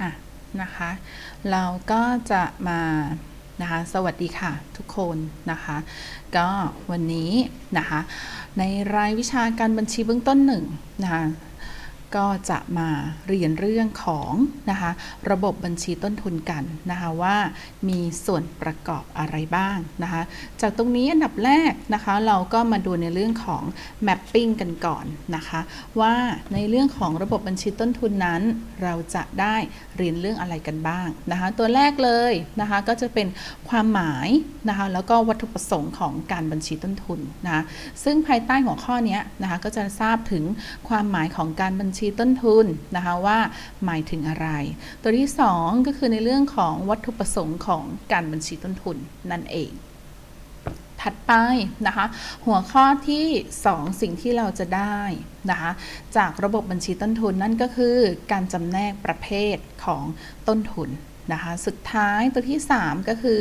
อะนะคะ เราก็จะมานะคะ สวัสดีค่ะทุกคนนะคะ ก็วันนี้นะคะ ในรายวิชาการบัญชีเบื้องต้นหนึ่งนะคะ ก็จะมาเรียนเรื่องของนะคะระบบบัญชีต้นทุนกันนะคะว่ามีส่วนประกอบอะไรบ้างนะคะจากตรงนี้อันดับแรกนะคะเราก็มาดูในเรื่องของ mapping กันก่อนนะคะว่าในเรื่องของระบบบัญชีต้นทุนนั้น เราจะได้เรียนเรื่องอะไรกันบ้างนะคะตัวแรกเลยนะคะก็จะเป็นความหมายนะคะแล้วก็วัตถุประสงค์ของการบัญชีต้นทุนนะะซึ่งภายใต้หัวข้อนี้นะคะก็จะทราบถึงความหมายของการบัญชีชีต้นทุนนะคะว่าหมายถึงอะไร ตัวที่ 2 ก็คือในเรื่องของวัตถุประสงค์ของการบัญชีต้นทุนนั่นเอง ถัดไปนะคะ หัวข้อที่ 2 สิ่งที่เราจะได้นะคะจากระบบบัญชีต้นทุนนั่นก็คือการจำแนกประเภทของต้นทุน นะคะ สุดท้ายตัวที่ 3 ก็คือ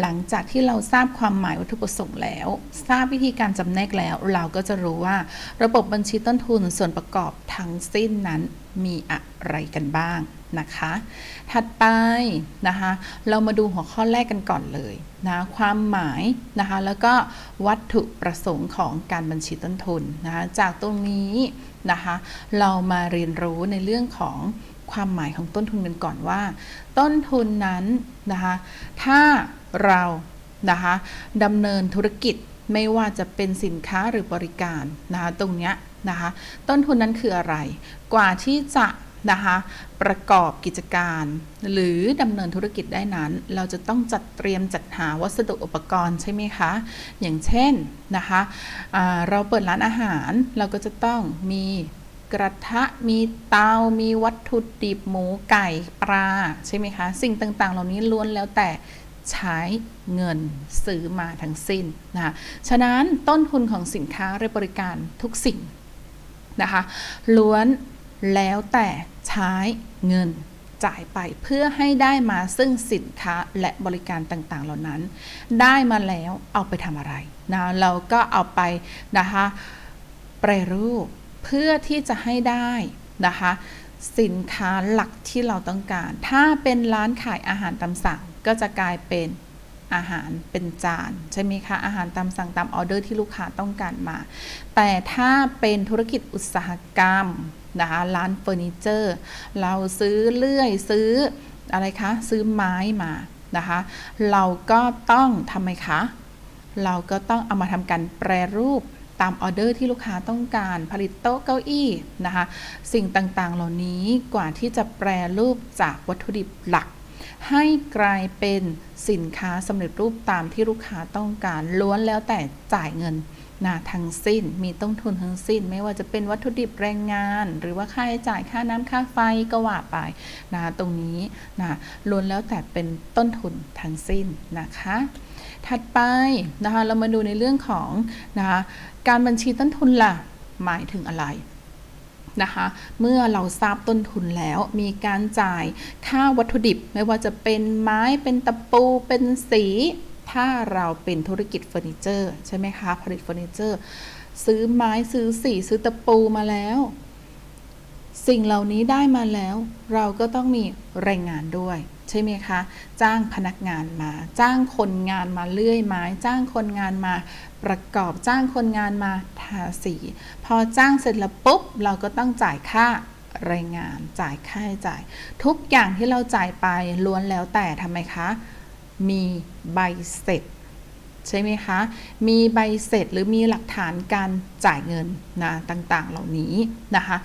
หลังจากที่เราทราบความหมายวัตถุประสงค์แล้ว ทราบวิธีการจำแนกแล้ว เราก็จะรู้ว่าระบบบัญชีต้นทุนส่วนประกอบทั้งสิ้นนั้นมีอะไรกันบ้างนะคะ ถัดไปนะคะ เรามาดูหัวข้อแรกกันก่อนเลยนะความหมายนะคะ แล้วก็วัตถุประสงค์ของการบัญชีต้นทุนนะคะ จากตรงนี้นะคะ เรามาเรียนรู้ในเรื่องของ ความหมายของต้นทุนกันก่อนว่า ต้นทุนนั้นนะคะถ้าเรานะคะดำเนินธุรกิจไม่ว่าจะเป็นสินค้าหรือบริการนะคะตรงเนี้ยนะคะต้นทุนนั้นคืออะไร กว่าที่จะนะคะประกอบกิจการ หรือดำเนินธุรกิจได้นั้น เราจะต้องจัดเตรียมจัดหาวัสดุอุปกรณ์ใช่ไหมคะ อย่างเช่นนะคะะเราเปิดร้านอาหารเราก็จะต้องมี กระทะมีเตา มีวัตถุดิบหมูไก่ปลาใช่ไหมคะ สิ่งต่างๆ เหล่านี้ล้วนแล้วแต่ใช้เงินซื้อมาทั้งสิ้นนะคะฉะนั้นต้นทุนของสินค้าหรือบริการทุกสิ่งนะคะล้วนแล้วแต่ใช้เงินจ่ายไปเพื่อให้ได้มาซึ่งสินค้าและบริการต่างๆ เหล่านั้น ได้มาแล้วเอาไปทำอะไรนะเราก็เอาไปนะคะแปรรูป เพื่อที่จะให้ได้นะคะ สินค้าหลักที่เราต้องการ ถ้าเป็นร้านขายอาหารตามสั่งก็จะกลายเป็นอาหารเป็นจานใช่ไหมคะอาหารตามสั่งตามออเดอร์ที่ลูกค้าต้องการมา แต่ถ้าเป็นธุรกิจอุตสาหกรรมนะคะร้านเฟอร์นิเจอร์ เราซื้อเลื่อยซื้ออะไรคะ ซื้อไม้มานะคะ เราก็ต้องทำไมคะ เราก็ต้องเอามาทำการแปรรูป ตามออเดอร์ที่ลูกค้าต้องการผลิตโต๊ะเก้าอี้นะคะ สิ่งต่างๆ เหล่านี้กว่าที่จะแปรรูปจากวัตถุดิบหลัก ให้กลายเป็นสินค้าสำเร็จรูปตามที่ลูกค้าต้องการล้วนแล้วแต่จ่ายเงินนะทั้งสิ้นมีต้นทุนทั้งสิ้น ไม่ว่าจะเป็นวัตถุดิบแรงงาน หรือว่าค่าใช้จ่ายค่าน้ำค่าไฟก็ว่าไปนะตรงนี้นะล้วนแล้วแต่เป็นต้นทุนทั้งสิ้นนะคะ ถัดไปนะคะเรามาดูในเรื่องของนะคะการบัญชีต้นทุนล่ะหมายถึงอะไรนะคะเมื่อเราทราบต้นทุนแล้วมีการจ่ายค่าวัตถุดิบไม่ว่าจะเป็นไม้เป็นตะปูเป็นสี ถ้าเราเป็นธุรกิจเฟอร์นิเจอร์ใช่ไหมคะผลิตเฟอร์นิเจอร์ ซื้อไม้ซื้อสีซื้อตะปูมาแล้ว สิ่งเหล่านี้ได้มาแล้ว เราก็ต้องมีแรงงานด้วย ใช่ไหมคะ จ้างพนักงานมา จ้างคนงานมาเลื่อยไม้ จ้างคนงานมาประกอบ จ้างคนงานมาทาสี พอจ้างเสร็จแล้วปุ๊บ เราก็ต้องจ่ายค่าแรงงาน จ่ายค่าใช้จ่าย ทุกอย่างที่เราจ่ายไปล้วนแล้วแต่ทำไมคะ มีใบเสร็จ ใช่ไหมคะ มีใบเสร็จหรือมีหลักฐานการจ่ายเงินนะต่างๆเหล่านี้นะคะ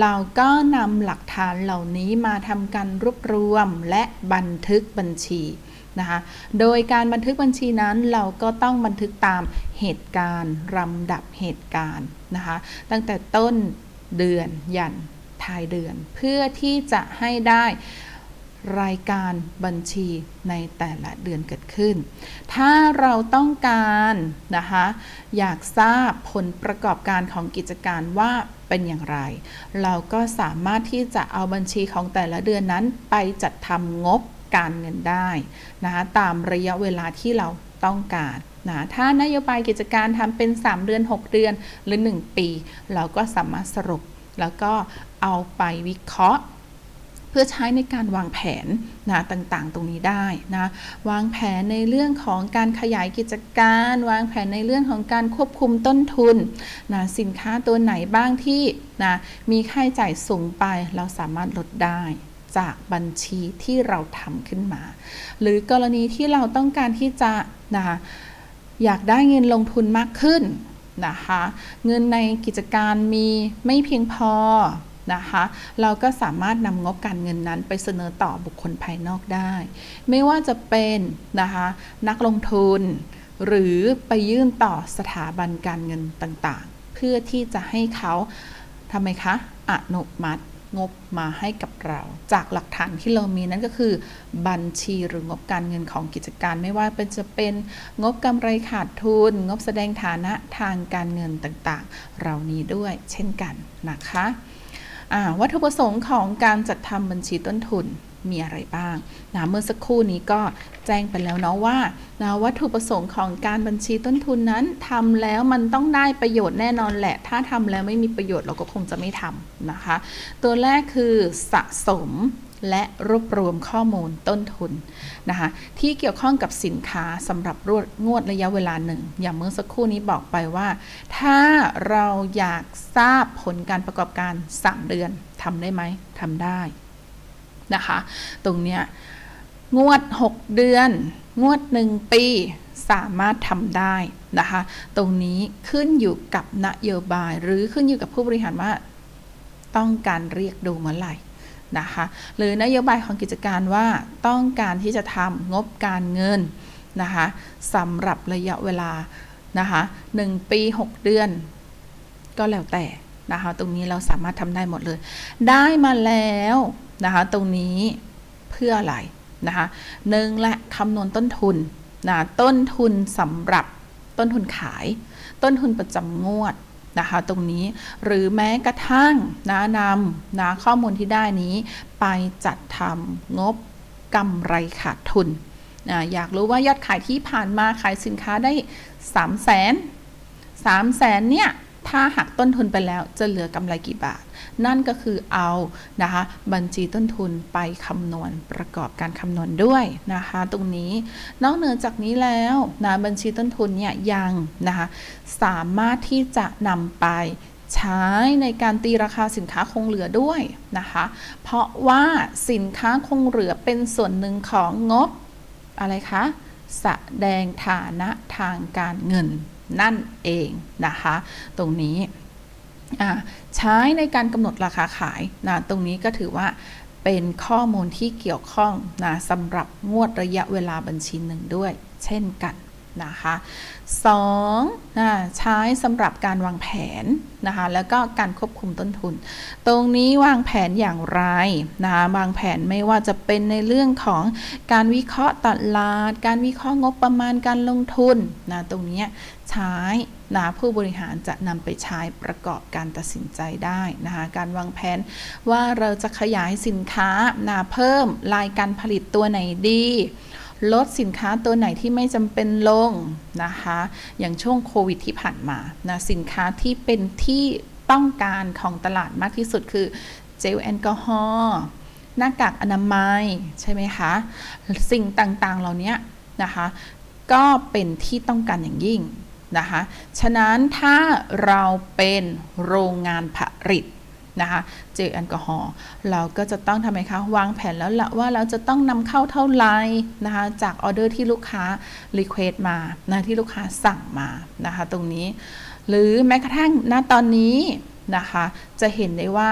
เราก็นำหลักฐานเหล่านี้มาทำการรวบรวมและบันทึกบัญชีนะคะ โดยการบันทึกบัญชีนั้นเราก็ต้องบันทึกตามเหตุการณ์ลำดับเหตุการณ์นะคะ ตั้งแต่ต้นเดือนยันท้ายเดือน เพื่อที่จะให้ได้ รายการบัญชีในแต่ละเดือนเกิดขึ้น ถ้าเราต้องการนะคะอยากทราบผลประกอบการของกิจการว่าเป็นอย่างไร เราก็สามารถที่จะเอาบัญชีของแต่ละเดือนนั้นไปจัดทำงบการเงินได้นะคะตามระยะเวลาที่เราต้องการนะถ้านโยบายกิจการทำเป็น 3 เดือน 6 เดือนหรือ 1 ปี เราก็สามารถสรุป แล้วก็เอาไปวิเคราะห์ เพื่อใช้ในการวางแผนนะต่างๆ ตรงนี้ได้นะวางแผนในเรื่องของการขยายกิจการ วางแผนในเรื่องของการควบคุมต้นทุนนะสินค้าตัวไหนบ้างที่นะมีค่าใช้จ่ายสูงไปเราสามารถลดได้จากบัญชีที่เราทำขึ้นมา หรือกรณีที่เราต้องการที่จะนะคะอยากได้เงินลงทุนมากขึ้นนะคะ เงินในกิจการมีไม่เพียงพอ นะคะ เราก็สามารถนำงบการเงินนั้นไปเสนอต่อบุคคลภายนอกได้ ไม่ว่าจะเป็นนะคะนักลงทุน หรือไปยื่นต่อสถาบันการเงินต่างๆ เพื่อที่จะให้เขาทำไมคะอนุมัติงบมาให้กับเรา จากหลักฐานที่เรามีนั่นก็คือ บัญชีหรืองบการเงินของกิจการ ไม่ว่าเป็นจะเป็นงบกำไรขาดทุน งบแสดงฐานะทางการเงินต่างๆเรานี้ด้วยเช่นกันนะคะ วัตถุประสงค์ของการจัดทำบัญชีต้นทุนมีอะไรบ้างนะเมื่อสักครู่นี้ก็แจ้งไปแล้วเนาะว่านะวัตถุประสงค์ของการบัญชีต้นทุนนั้นทำแล้วมันต้องได้ประโยชน์แน่นอนแหละ ถ้าทำแล้วไม่มีประโยชน์เราก็คงจะไม่ทำนะคะ ตัวแรกคือสะสม และรวบรวมข้อมูลต้นทุนนะคะที่เกี่ยวข้องกับสินค้าสำหรับรวดงวดระยะเวลาหนึ่ง อย่างเมื่อสักครู่นี้บอกไปว่า ถ้าเราอยากทราบผลการประกอบการ 3 เดือนทำได้ไหมทำได้นะคะ ตรงเนี้ยงวด 6 เดือน งวด 1 ปีสามารถทำได้นะคะ ตรงนี้ขึ้นอยู่กับนโยบาย หรือขึ้นอยู่กับผู้บริหารว่า ต้องการเรียกดูเมื่อไหร่ นะคะหรือนโยบายของกิจการว่าต้องการที่จะทำงบการเงินนะคะสำหรับระยะเวลานะคะ1ปี 6 เดือน ก็แล้วแต่นะคะตรงนี้เราสามารถทำได้หมดเลย ได้มาแล้วนะคะตรงนี้เพื่ออะไรนะคะหนึ่งและคำนวณต้นทุนนะต้นทุนสำหรับต้นทุนขาย ต้นทุนประจำงวด นะคะตรงนี้หรือแม้กระทั่งนะนำนะข้อมูลที่ได้นี้ ไปจัดทำงบกำไรขาดทุนนะอยากรู้ว่ายอดขายที่ผ่านมาขายสินค้าได้ 3 0 0แสนสามแสนเนี่ย ถ้าหักต้นทุนไปแล้วจะเหลือกำไรกี่บาท นั่นก็คือเอานะคะบัญชีต้นทุนไปคำนวณประกอบการคำนวณด้วยนะคะ ตรงนี้นอกเหนือจากนี้แล้วนะบัญชีต้นทุนเนี่ยยังนะคะสามารถที่จะนำไปใช้ในการตีราคาสินค้าคงเหลือด้วยนะคะ เพราะว่าสินค้าคงเหลือเป็นส่วนหนึ่งของงบอะไรคะ แสดงฐานะทางการเงิน นั่นเองนะคะ ตรงนี้ใช้ในการกำหนดราคาขายนะตรงนี้ก็ถือว่าเป็นข้อมูลที่เกี่ยวข้องนะสำหรับงวดระยะเวลาบัญชีหนึ่งด้วย เช่นกัน นะคะ2นะใช้สำหรับการวางแผนนะคะแล้วก็การควบคุมต้นทุน ตรงนี้วางแผนอย่างไรนะคะวางแผนไม่ว่าจะเป็นในเรื่องของการวิเคราะห์ตลาด การวิเคราะห์งบประมาณการลงทุนนะตรงนี้ใช้นะผู้บริหารจะนำไปใช้ประกอบการตัดสินใจได้นะคะการวางแผนว่าเราจะขยายสินค้านะเพิ่มรายการผลิตตัวไหนดี ลดสินค้าตัวไหนที่ไม่จำเป็นลงนะคะ อย่างช่วงโควิดที่ผ่านมานะสินค้าที่เป็นที่ต้องการของตลาดมากที่สุดคือเจลแอลกอฮอล์หน้ากากอนามัยใช่ไหมคะ สิ่งต่างๆเหล่านี้นะคะ ก็เป็นที่ต้องการอย่างยิ่งนะคะ ฉะนั้นถ้าเราเป็นโรงงานผลิต นะคะเจลแอลกอฮอล์เราก็จะต้องทำไมคะ วางแผนแล้วละว่าเราจะต้องนำเข้าเท่าไหร่นะคะจากออเดอร์ที่ลูกค้ารีเควสมานะที่ลูกค้าสั่งมานะคะตรงนี้ หรือแม้กระทั่งณตอนนี้นะคะจะเห็นได้ว่า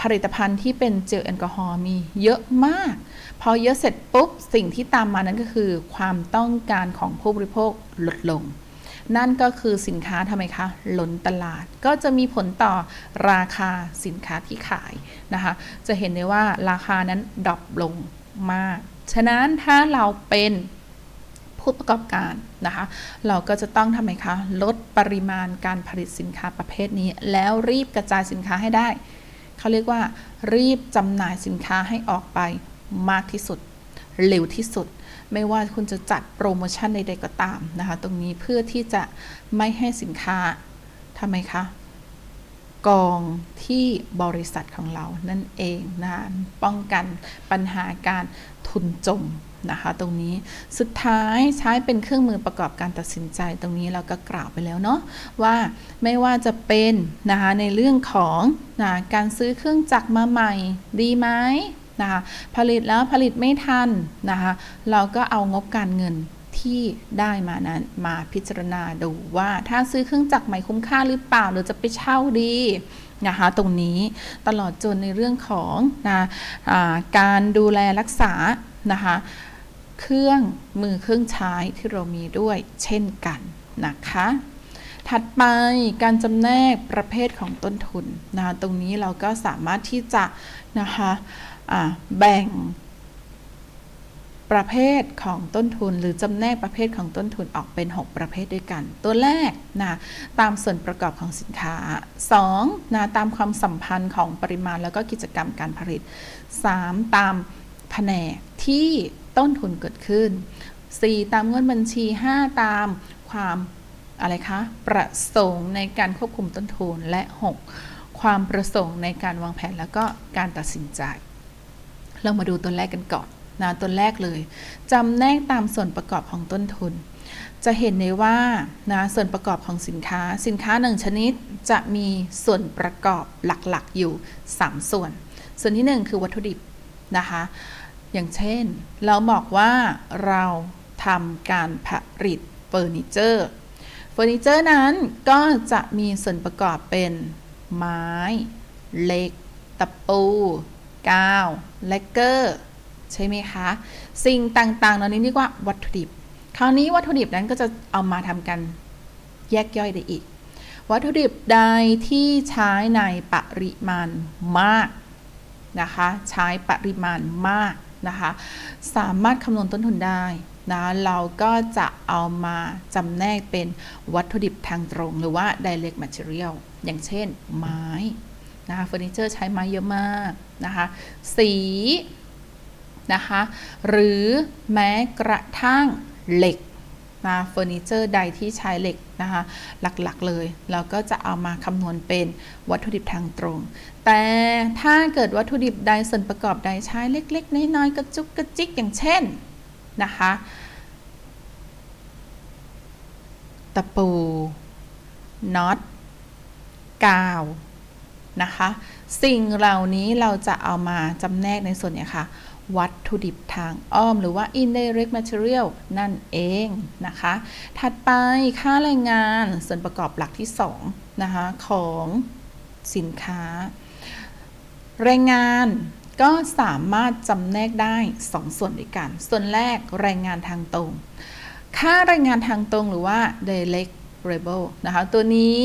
ผลิตภัณฑ์ที่เป็นเจลแอลกอฮอล์มีเยอะมาก พอเยอะเสร็จปุ๊บ สิ่งที่ตามมานั้นก็คือ ความต้องการของผู้บริโภคลดลง นั่นก็คือสินค้าทำไมคะล้นตลาด ก็จะมีผลต่อราคาสินค้าที่ขายนะคะ จะเห็นได้ว่าราคานั้นดรอปลงมาก ฉะนั้นถ้าเราเป็นผู้ประกอบการนะคะ เราก็จะต้องทำไมคะ ลดปริมาณการผลิตสินค้าประเภทนี้ แล้วรีบกระจายสินค้าให้ได้ เขาเรียกว่า รีบจำหน่ายสินค้าให้ออกไปมากที่สุด เร็วที่สุด ไม่ว่าคุณจะจัดโปรโมชั่นใดๆก็ตามนะคะ ตรงนี้เพื่อที่จะไม่ให้สินค้าทำไมคะกองที่บริษัทของเรานั่นเองนะป้องกันปัญหาการทุนจมนะคะ ตรงนี้สุดท้ายใช้เป็นเครื่องมือประกอบการตัดสินใจ ตรงนี้เราก็กล่าวไปแล้วเนาะว่าไม่ว่าจะเป็นนะคะในเรื่องของนะการซื้อเครื่องจักรมาใหม่ดีไหม นะคะผลิตแล้วผลิตไม่ทันนะคะเราก็เอางบการเงินที่ได้มานั้นมาพิจารณาดูว่าถ้าซื้อเครื่องจักรใหม่คุ้มค่าหรือเปล่าหรือจะไปเช่าดีนะคะตรงนี้ตลอดจนในเรื่องของนะะการดูแลรักษานะคะเครื่องมือเครื่องใช้ที่เรามีด้วยเช่นกันนะคะถัดไปการจำแนกประเภทของต้นทุนนะะตรงนี้เราก็สามารถที่จะนะคะ แบ่ง ประเภทของต้นทุน หรือจำแนกประเภทของต้นทุนออกเป็น 6 ประเภทด้วยกัน ตัวแรกนะตามส่วนประกอบของสินค้า 2. นะตามความสัมพันธ์ของปริมาณแล้วก็กิจกรรมการผลิต 3. ตามแผนกที่ต้นทุนเกิดขึ้น 4. ตามเงินบัญชี 5 ตามความอะไรคะ ประสงค์ในการควบคุมต้นทุน และ 6. ความประสงค์ในการวางแผนแล้วก็การตัดสินใจ เรามาดูตัวแรกกันก่อนนะตัวแรกเลยจำแนกตามส่วนประกอบของต้นทุน จะเห็นได้ว่านะส่วนประกอบของสินค้า สินค้าหนึ่งชนิดจะมีส่วนประกอบหลักๆอยู่ 3 ส่วน ส่วนที่ 1 คือวัตถุดิบนะคะอย่างเช่น เราบอกว่าเราทำการผลิตเฟอร์นิเจอร์เฟอร์นิเจอร์นั้นก็จะมีส่วนประกอบเป็นไม้เหล็ก ตะปู กาวเลกเกอร์ใช่ไหมคะ สิ่งต่างๆเหล่านี้เรียกว่าวัตถุดิบ คราวนี้วัตถุดิบนั้นก็จะเอามาทำกันแยกย่อยได้อีก วัตถุดิบใดที่ใช้ในปริมาณมากนะคะ ใช้ปริมาณมากนะคะ สามารถคำนวณต้นทุนได้นะเราก็จะเอามาจำแนกเป็นวัตถุดิบทางตรง หรือว่า direct material อย่างเช่นไม้ นะคะเฟอร์นิเจอร์ใช้ไม้เยอะมากนะคะสีนะคะหรือแม้กระทั่งเหล็กนะเฟอร์นิเจอร์ใดที่ใช้เหล็กนะคะหลักๆเลย เราก็จะเอามาคำนวณเป็นวัตถุดิบทางตรง แต่ถ้าเกิดวัตถุดิบใดส่วนประกอบใดใช้เล็ก ๆ น้อยๆกระจุกกระจิกอย่างเช่นนะคะตะปูน็อตกาว นะคะ สิ่งเหล่านี้เราจะเอามาจำแนกในส่วนนี้ค่ะ วัตถุดิบทางอ้อมหรือว่า indirect material นั่นเองนะคะ ถัดไปค่าแรงงานส่วนประกอบหลักที่2นะคะของสินค้า แรงงานก็สามารถจำแนกได้ 2 ส่วนด้วยกัน ส่วนแรกแรงงานทางตรง ค่าแรงงานทางตรงหรือว่า direct labor นะคะ ตัวนี้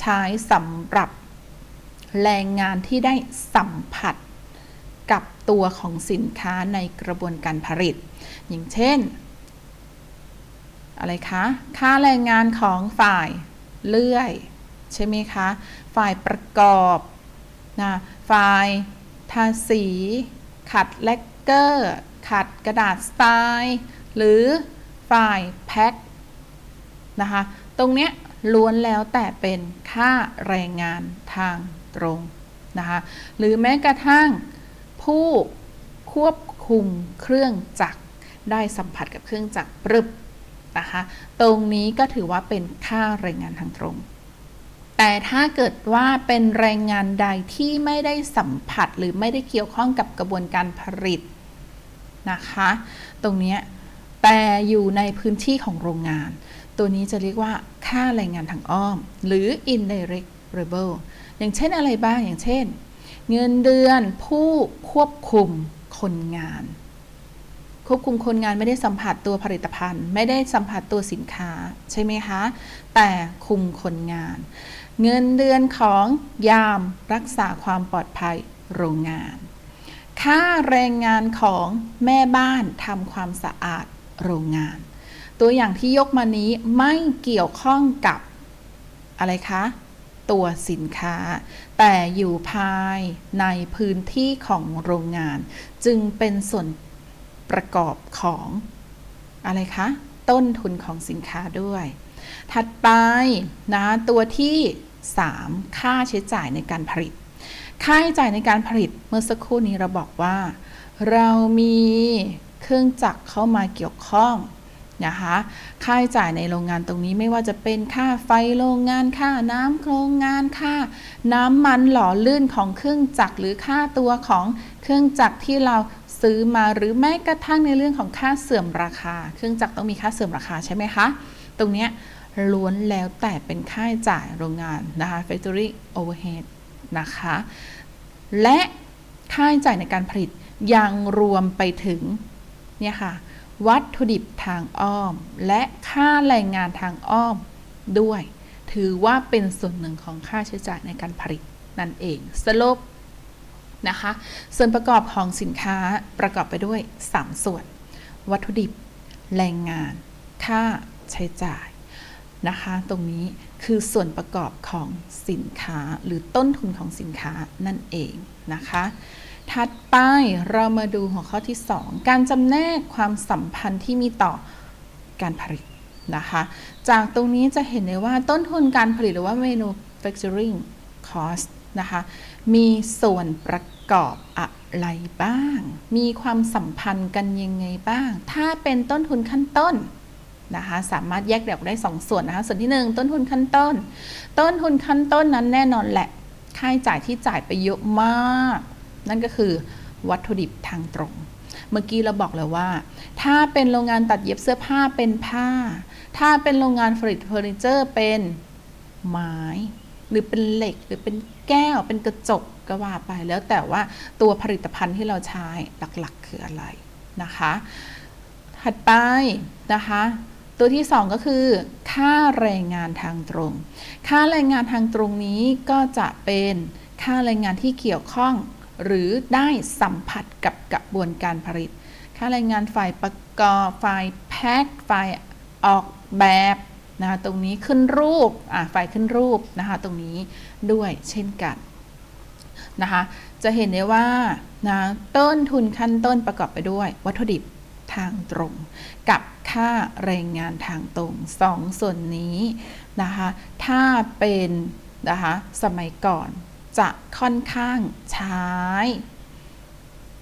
ใช้สำหรับ แรงงานที่ได้สัมผัสกับตัวของสินค้าในกระบวนการผลิต อย่างเช่น อะไรคะ ค่าแรงงานของฝ่ายเลื่อย ใช่ไหมคะ ฝ่ายประกอบนะฝ่ายทาสี ขัดแลกเกอร์ ขัดกระดาษสไตล์หรือฝ่ายแพ็คนะคะ ตรงเนี้ยล้วนแล้วแต่เป็นค่าแรงงานทาง ตรงนะคะหรือแม้กระทั่งผู้ควบคุมเครื่องจักรได้สัมผัสกับเครื่องจักรปรึบนะคะตรงนี้ก็ถือว่าเป็นค่าแรงงานทางตรง แต่ถ้าเกิดว่าเป็นแรงงานใดที่ไม่ได้สัมผัสหรือไม่ได้เกี่ยวข้องกับกระบวนการผลิตนะคะ ตรงนี้แต่อยู่ในพื้นที่ของโรงงาน ตัวนี้จะเรียกว่าค่าแรงงานทางอ้อม หรือ indirect labor อย่างเช่นอะไรบ้างอย่างเช่น เงินเดือนผู้ควบคุมคนงาน ควบคุมคนงานไม่ได้สัมผัสตัวผลิตภัณฑ์ ไม่ได้สัมผัสตัวสินค้าใช่ไหมคะ แต่คุมคนงาน เงินเดือนของยามรักษาความปลอดภัยโรงงาน ค่าแรงงานของแม่บ้านทำความสะอาดโรงงาน ตัวอย่างที่ยกมานี้ไม่เกี่ยวข้องกับอะไรคะ ตัวสินค้า แต่อยู่ภายในพื้นที่ของโรงงาน จึงเป็นส่วนประกอบของอะไรคะ ต้นทุนของสินค้าด้วย ถัดไปนะตัวที่ 3. ค่าใช้จ่ายในการผลิต ค่าใช้จ่ายในการผลิตเมื่อสักครู่นี้เราบอกว่า เรามีเครื่องจักรเข้ามาเกี่ยวข้อง นะคะค่าใช้จ่ายในโรงงานตรงนี้ไม่ว่าจะเป็นค่าไฟโรงงานค่าน้ำโรงงานค่า น้ำมันหล่อลื่นของเครื่องจักรหรือค่าตัวของเครื่องจักรที่เราซื้อมาหรือแม้กระทั่งในเรื่องของค่าเสื่อมราคา เครื่องจักรต้องมีค่าเสื่อมราคาใช่ไหมคะ ตรงนี้ล้วนแล้วแต่เป็นค่าใช้จ่ายโรงงานนะคะ factory overhead นะคะ และค่าใช้จ่ายในการผลิตยังรวมไปถึงเนี่ยค่ะ วัตถุดิบทางอ้อม และค่าแรงงานทางอ้อมด้วย ถือว่าเป็นส่วนหนึ่งของค่าใช้จ่ายในการผลิตนั่นเองสรุปนะคะ ส่วนประกอบของสินค้าประกอบไปด้วย 3 ส่วน วัตถุดิบ แรงงาน ค่าใช้จ่ายนะคะ ตรงนี้ คือส่วนประกอบของสินค้าหรือต้นทุนของสินค้านั่นเองนะคะ ถัดไปเรามาดูหัวข้อที่ 2 การจำแนกความสัมพันธ์ที่มีต่อการผลิตนะคะ จากตรงนี้จะเห็นได้ว่าต้นทุนการผลิตหรือว่า manufacturing cost นะคะ มีส่วนประกอบอะไรบ้าง มีความสัมพันธ์กันยังไงบ้าง ถ้าเป็นต้นทุนขั้นต้น นะคะสามารถแยกแยกได้ 2 ส่วนนะคะส่วนที่ 1 ต้นทุนขั้นต้น ต้นทุนขั้นต้นนั้นแน่นอนแหละค่าใช้จ่ายที่จ่ายไปเยอะมาก นั่นก็คือวัตถุดิบทางตรง เมื่อกี้เราบอกแล้วว่า ถ้าเป็นโรงงานตัดเย็บเสื้อผ้าเป็นผ้า ถ้าเป็นโรงงานผลิตเฟอร์นิเจอร์เป็นไม้ หรือเป็นเหล็กหรือเป็นแก้วเป็นกระจกก็ว่าไปแล้วแต่ว่าตัวผลิตภัณฑ์ที่เราใช้หลักๆคืออะไรนะคะ ถัดไปนะคะ ตัวที่ 2 ก็คือ ค่าแรงงานทางตรง ค่าแรงงานทางตรงนี้ก็จะเป็นค่าแรงงานที่เกี่ยวข้อง หรือได้สัมผัสกับกระบวนการผลิต ค่าแรงงานฝ่ายประกอบฝ่ายแพ็คฝ่ายออกแบบนะคะตรงนี้ขึ้นรูปอ่าฝ่ายขึ้นรูปนะคะตรงนี้ด้วยเช่นกันนะคะจะเห็นได้ว่านะต้นทุนขั้นต้นประกอบไปด้วยวัตถุดิบ ทางตรง กับค่าแรงงานทางตรงสองส่วนนี้นะคะถ้าเป็นนะคะสมัยก่อนจะค่อนข้างใช้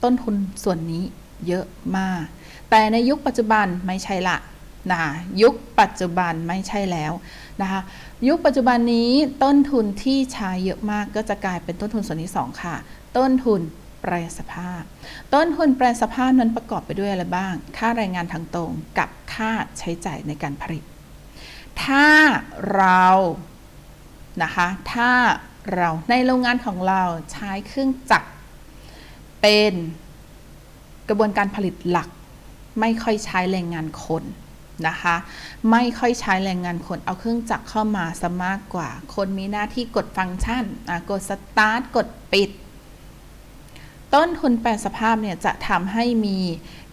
ต้นทุนส่วนนี้เยอะมาก แต่ในยุคปัจจุบันไม่ใช่ละนะยุคปัจจุบันไม่ใช่แล้วนะคะยุคปัจจุบันนี้ต้นทุนที่ใช้เยอะมากก็จะกลายเป็นต้นทุนส่วนที่ 2 ค่ะ ต้นทุน แปรสภาพ ต้นทุนแปรสภาพนั้นประกอบไปด้วยอะไรบ้าง ค่าแรงงานทางตรงกับค่าใช้จ่ายในการผลิต ถ้าเรานะคะถ้าเราในโรงงานของเราใช้เครื่องจักรเป็นกระบวนการผลิตหลัก ไม่ค่อยใช้แรงงานคนนะคะไม่ค่อยใช้แรงงานคนเอาเครื่องจักรเข้ามาซะมากกว่า คนมีหน้าที่กดฟังก์ชันกดสตาร์ทกดปิด ต้นทุนแปรสภาพเนี่ยจะทำให้มี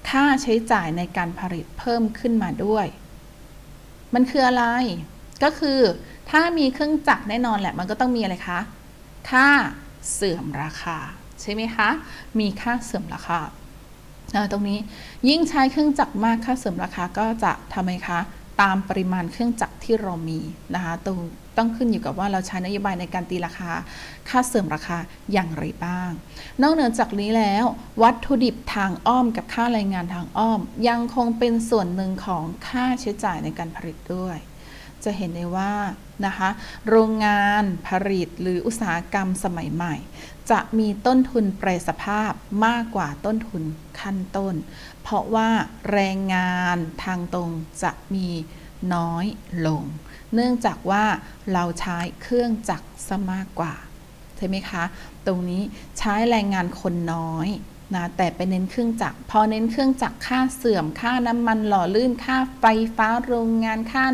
ค่าใช้จ่ายในการผลิตเพิ่มขึ้นมาด้วย มันคืออะไร ก็คือถ้ามีเครื่องจักรแน่นอนแหละ มันก็ต้องมีอะไรคะ ค่าเสื่อมราคา ใช่ไหมคะ มีค่าเสื่อมราคา ตรงนี้ยิ่งใช้เครื่องจักรมากค่าเสื่อมราคาก็จะทำไมคะ ตามปริมาณเครื่องจักรที่เรามีนะคะตรงต้องขึ้นอยู่กับว่าเราใช้นโยบายในการตีราคา ค่าเสื่อมราคาอย่างไรบ้าง นอกเหนือจากนี้แล้ว วัตถุดิบทางอ้อมกับค่าแรงงานทางอ้อม ยังคงเป็นส่วนหนึ่งของค่าใช้จ่ายในการผลิตด้วย จะเห็นได้ว่านะคะโรงงานผลิตหรืออุตสาหกรรมสมัยใหม่ จะมีต้นทุนแปรสภาพมากกว่าต้นทุนขั้นต้น เพราะว่าแรงงานทางตรงจะมีน้อยลง เนื่องจากว่าเราใช้เครื่องจักรซะมากกว่า ใช่ไหมคะ ตรงนี้ใช้แรงงานคนน้อย นะแต่ไปเน้นเครื่องจักรพอเน้นเครื่องจักรค่าเสื่อมค่าน้ำมันหล่อลื่นค่าไฟฟ้าโรงงานค่า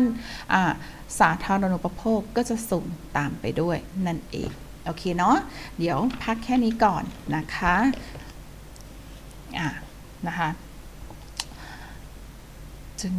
สาธารณูปโภคก็จะสูงตามไปด้วยนั่นเอง โอเคเนาะเดี๋ยวพักแค่นี้ก่อนนะคะอะนะคะจึง